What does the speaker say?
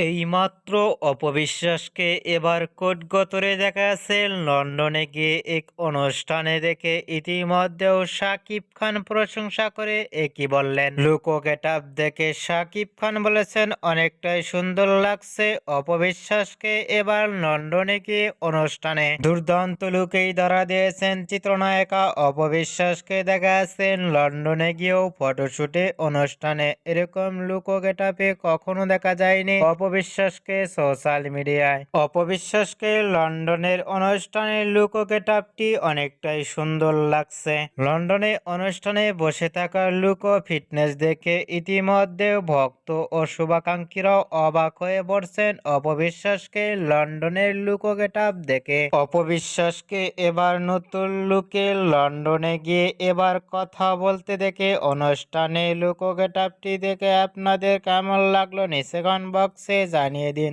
এইমাত্র অপবিশ্বাসকে এবার কোটগতরে দেখা যাচ্ছে লন্ডনে গিয়ে এক অনুষ্ঠানে দেখে ইতিমধ্যেও সাকিব খান প্রশংসা করে একই বললেন। লুকো দেখে সাকিব খান বলেছেন, অনেকটাই সুন্দর লাগছে অপবিশ্বাসকে এবার লন্ডনে গিয়ে অনুষ্ঠানে। দুর্দান্ত লুকেই ধরা দিয়েছেন চিত্রনায়িকা অপবিশ্বাসকে। দেখা যাচ্ছেন লন্ডনে গিয়েও ফটোশুটে অনুষ্ঠানে এরকম লুকো কখনো দেখা যায়নি। অপবিশ্বাসকে সোশ্যাল মিডিয়ায়, অপবিশ্বাসকে লন্ডনের অনুষ্ঠানে লুকো গেটআপটি অনেকটাই সুন্দর লাগছে। লন্ডনে অনুষ্ঠানে বসে থাকা লুকো ফিটনেস দেখে ইতিমধ্যে ভক্ত ও শুভাকাঙ্ক্ষীরাও অবাক হয়ে পড়ছেন অপবিশ্বাসকে লন্ডনের লুকো গেটআপ দেখে। অপবিশ্বাসকে এবার নতুন লুকে লন্ডনে গিয়ে এবার কথা বলতে দেখে অনুষ্ঠানে লুকো গেটআপটি দেখে আপনাদের কেমন লাগল নিচে কমেন্ট বক্সে জানিয়ে দিন